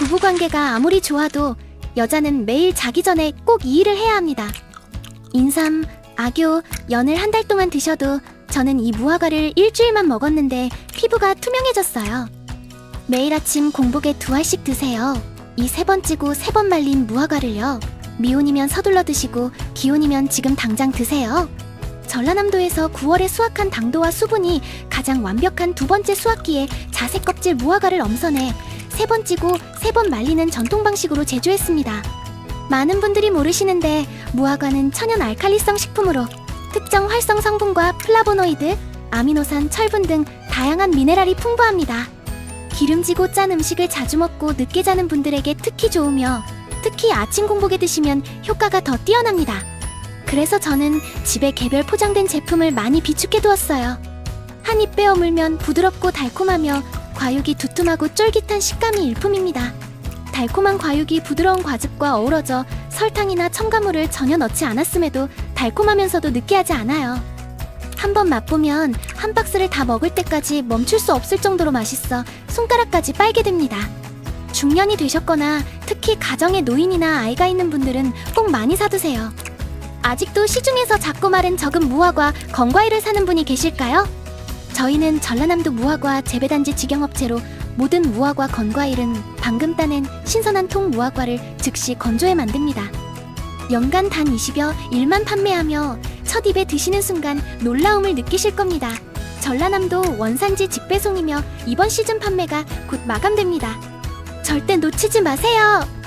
부부 관계가 아무리 좋아도 여자는 매일 자기 전에 꼭 이 일을 해야 합니다. 인삼, 악교, 연을 한 달 동안 드셔도 저는 이 무화과를 일주일만 먹었는데 피부가 투명해졌어요. 매일 아침 공복에 두 알씩 드세요. 이 세 번 찌고 세 번 말린 무화과를요. 미온이면 서둘러 드시고 기온이면 지금 당장 드세요. 전라남도에서 9월에 수확한 당도와 수분이 가장 완벽한 두 번째 수확기에 자색 껍질 무화과를 엄선해 세 번 찌고 세 번 말리는 전통 방식으로 제조했습니다. 많은 분들이 모르시는데 무화과는 천연 알칼리성 식품으로 특정 활성 성분과 플라보노이드, 아미노산, 철분 등 다양한 미네랄이 풍부합니다. 기름지고 짠 음식을 자주 먹고 늦게 자는 분들에게 특히 좋으며 특히 아침 공복에 드시면 효과가 더 뛰어납니다. 그래서 저는 집에 개별 포장된 제품을 많이 비축해 두었어요. 한 입 빼어 물면 부드럽고 달콤하며 과육이 두툼하고 쫄깃한 식감이 일품입니다. 달콤한 과육이 부드러운 과즙과 어우러져 설탕이나 첨가물을 전혀 넣지 않았음에도 달콤하면서도 느끼하지 않아요. 한번 맛보면 한 박스를 다 먹을 때까지 멈출 수 없을 정도로 맛있어 손가락까지 빨게 됩니다. 중년이 되셨거나 특히 가정에 노인이나 아이가 있는 분들은 꼭 많이 사두세요. 아직도 시중에서 작고 마른 적은 무화과, 건과일을 사는 분이 계실까요? 저희는 전라남도 무화과 재배단지 직영업체로 모든 무화과 건과일은 방금 따낸 신선한 통 무화과를 즉시 건조해 만듭니다. 연간 단 20여 일만 판매하며 첫 입에 드시는 순간 놀라움을 느끼실 겁니다. 전라남도 원산지 직배송이며 이번 시즌 판매가 곧 마감됩니다. 절대 놓치지 마세요.